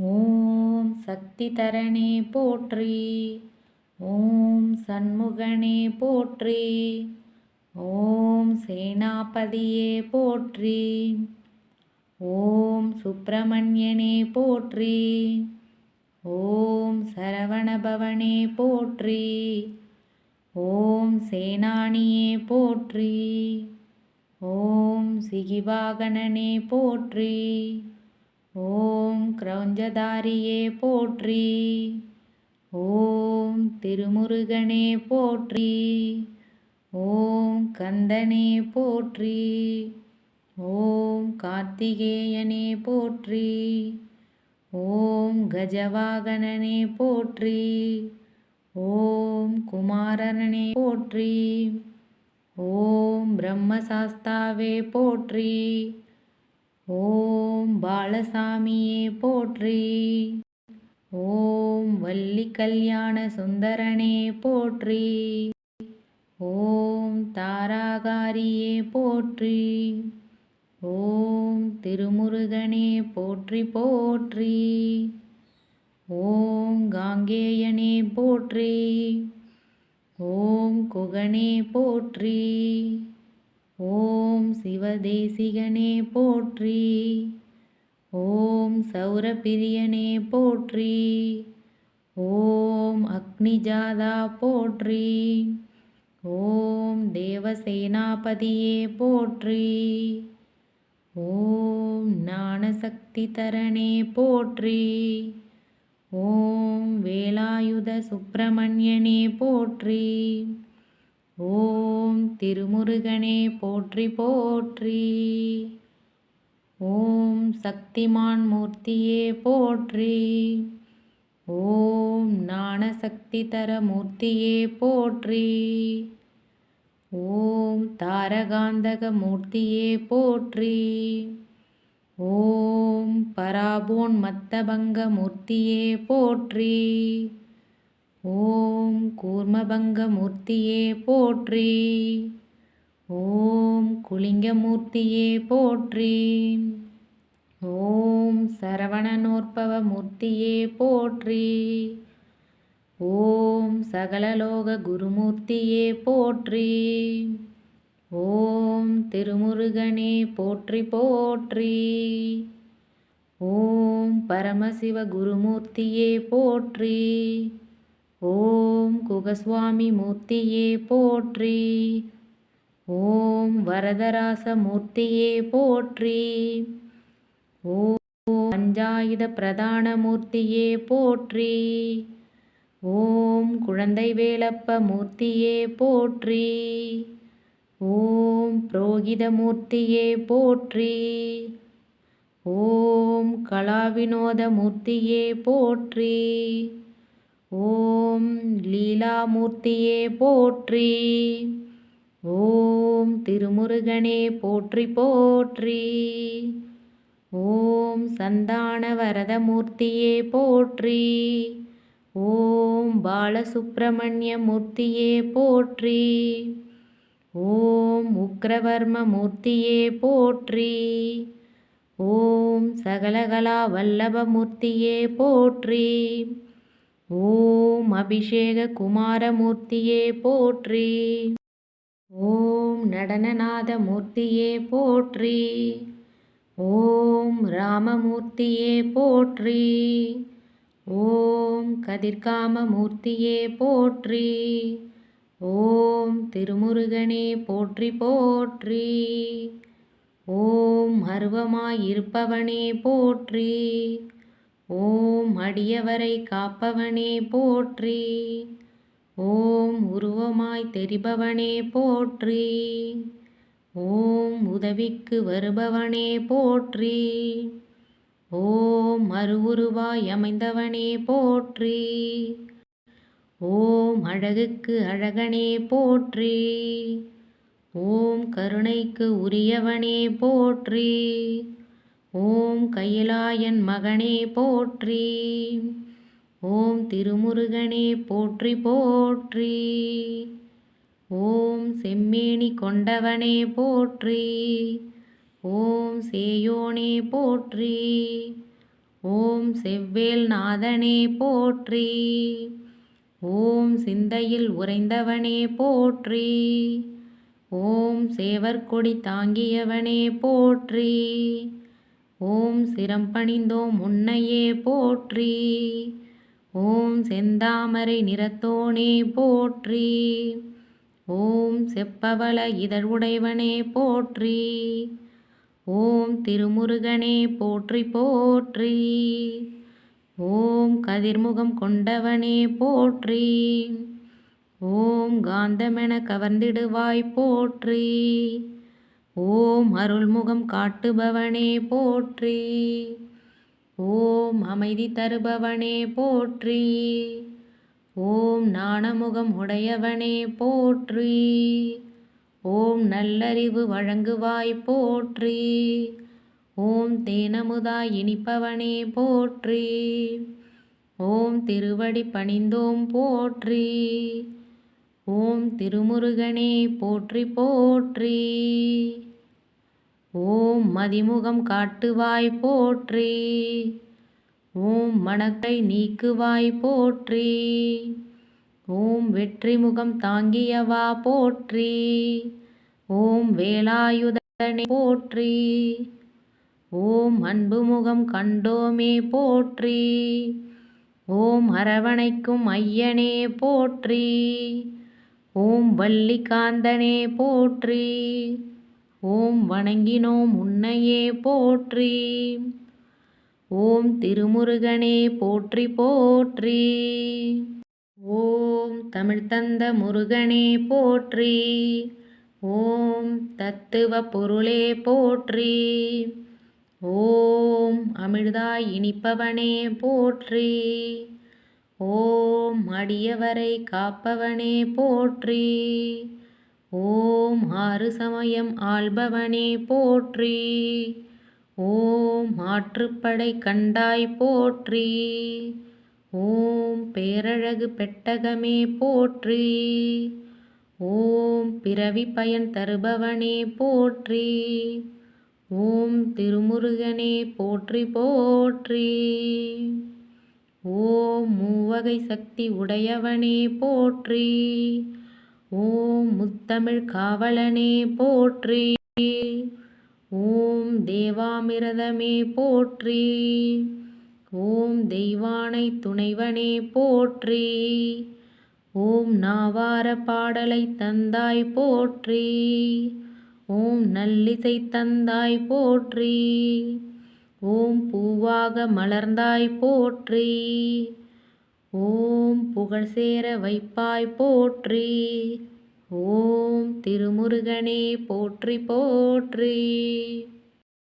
ஓம் சக்தி தரணே போற்றி. ஓம் சண்முகனே போற்றி. ஓம் சேனாபதியே போற்றி. ஓம் சுப்பிரமணியனே போற்றி. ஓம் சரவணபவனே போற்றி. ஓம் சேனானியே போற்றி. ஓம் சிகிவாகனனே போற்றி. ஓம் கிரௌஞ்சதாரியே போற்றி. ஓம் திருமுருகனே போற்றி. ஓம் கந்தனே போற்றி. ஓம் கார்த்திகேயனே போற்றி. ஓம் கஜவாகனனே போற்றி. ஓம் குமாரனே போற்றி. ஓம் பிரம்மசாஸ்தாவே போற்றி. ஓம் பாலசாமியே போற்றி. ஓம் வள்ளி கல்யாண சுந்தரனே போற்றி. ஓம் தாராகாரியே போற்றி. ஓம் திருமுருகனே போற்றி போற்றி. ஓம் காங்கேயனே போற்றி. ஓம் குகனே போற்றி. ஓம் சிவதேசிகனே போற்றி. ஓம் சௌரபிரியனே போற்றி. ஓம் அக்னிஜாதா போற்றி. ஓம் தேவசேனாபதியே போற்றி. ஓம் ஞானசக்தி தரணே போற்றி. ஓம் வேலாயுத சுப்பிரமணியனே போற்றி. ஓம் திருமுருகனே போற்றி போற்றி. ஓம் சக்திமான் மூர்த்தியே போற்றி. ஓம் ஞானசக்தி தர மூர்த்தியே போற்றி. ஓம் தாரகாந்தக மூர்த்தியே போற்றி. ஓம் பராபோன் மத்தபங்க மூர்த்தியே போற்றி. ஓம் ஓம் கூர்மபங்கமூர்த்தியே போற்றி. ஓம் குலிங்கமூர்த்தியே போற்றி. ஓம் சரவணனோற்பவமூர்த்தியே போற்றி. ஓம் சகலலோக குருமூர்த்தியே போற்றி. ஓம் திருமுருகனே போற்றி போற்றி. ஓம் பரமசிவ குருமூர்த்தியே போற்றி. ஓம் குகஸ்வாமி மூர்த்தியே போற்றி. ஓம் வரதராச மூர்த்தியே போற்றி. ஓம் பஞ்சாயுத பிரதான மூர்த்தியே போற்றி. ஓம் குழந்தை வேலப்ப மூர்த்தியே போற்றி. ஓம் புரோகித மூர்த்தியே போற்றி. ஓம் கலாவினோத மூர்த்தியே போற்றி. ஓம் லீலாமூர்த்தியே போற்றி. ஓம் திருமுருகனே போற்றி போற்றி. ஓம் சந்தான வரதமூர்த்தியே போற்றி. ஓம் பாலசுப்பிரமணிய மூர்த்தியே போற்றி. ஓம் உக்ரவர்ம மூர்த்தியே போற்றி. ஓம் சகலகலா வல்லபமூர்த்தியே போற்றி. ஓம் அபிஷேக குமாரமூர்த்தியே போற்றி. ஓம் நடனநாத மூர்த்தியே போற்றி. ஓம் ராமமூர்த்தியே போற்றி. ஓம் கதிர்காம மூர்த்தியே போற்றி. ஓம் திருமுருகனே போற்றி போற்றி. ஓம் அருவமாயிருப்பவனே போற்றி. ஓம் அடியவரை காப்பவனே போற்றி. ஓம் உருவமாய் தெரிபவனே போற்றி. ஓம் உதவிக்கு வருபவனே போற்றி. ஓம் மறுவுருவாய் அமைந்தவனே போற்றி. ஓம் அழகுக்கு அழகனே போற்றி. ஓம் கருணைக்கு உரியவனே போற்றி. ஓம் கையிலாயன் மகனே போற்றி. ஓம் திருமுருகனே போற்றி போற்றி. ஓம் செம்மேனி கொண்டவனே போற்றி. ஓம் சேயோனே போற்றி. ஓம் செவ்வேல் நாதனே போற்றி. ஓம் சிந்தையில் உறைந்தவனே போற்றி. ஓம் சேவற்கொடி தாங்கியவனே போற்றி. ஓம் சிரம் பணிந்தோம் உன்னையே போற்றி. ஓம் செந்தாமரை நிறத்தோனே போற்றி. ஓம் செப்பவள இதழ் உடைவனே போற்றி. ஓம் திருமுருகனே போற்றி போற்றி. ஓம் கதிர்முகம் கொண்டவனே போற்றி. ஓம் காந்தமென கவர்ந்திடுவாய் போற்றி. ஓம் அருள்முகம் காட்டுபவனே போற்றி. ஓம் அமைதி தருபவனே போற்றி. ஓம் நாணமுகம் உடையவனே போற்றி. ஓம் நல்லறிவு வழங்குவாய் போற்றி. ஓம் தேனமுதாய் இனிப்பவனே போற்றி. ஓம் திருவடி பணிந்தோம் போற்றி. ஓம் திருமுருகனே போற்றி போற்றி. மதிமுகம் காட்டுவாய் போற்றி. ஓம் மனத்தை நீக்குவாய் போற்றி. ஓம் வெற்றி முகம் தாங்கியவா போற்றி. ஓம் வேலாயுதனே போற்றி. ஓம் அன்பு முகம் கண்டோமே போற்றி. ஓம் அரவணைக்கும் ஐயனே போற்றி. ஓம் வள்ளிகாந்தனே போற்றி. ஓம் வணங்கினோம் உன்னையே போற்றி. ஓம் திருமுருகனே போற்றி போற்றி. ஓம் தமிழ் தந்த முருகனே போற்றி. ஓம் தத்துவ பொருளே போற்றி. ஓம் அமிழ்தாய் இனிப்பவனே போற்றி. ஓம் அடியவரை காப்பவனே போற்றி. ஓம் ஆறு சமயம் ஆள்பவனே போற்றி. ஓம் ஆற்றுப்படை கண்டாய் போற்றி. ஓம் பேரழகு பெட்டகமே போற்றி. ஓம் பிறவி பயன் தருபவனே போற்றி. ஓம் திருமுருகனே போற்றி போற்றி. ஓம் மூவகை சக்தி உடையவனே போற்றி. ஓம் முத்தமிழ் காவலனே போற்றி. ஓம் தேவாமிரதமே போற்றி. ஓம் தெய்வானை துணைவனே போற்றி. ஓம் நாவார பாடலை தந்தாய் போற்றி. ஓம் நல்லிசை தந்தாய் போற்றி. ஓம் பூவாக மலர்ந்தாய் போற்றி. ஓம் புகழ் சேர வைப்பாய் போற்றி. ஓம் திருமுருகனே போற்றி போற்றி.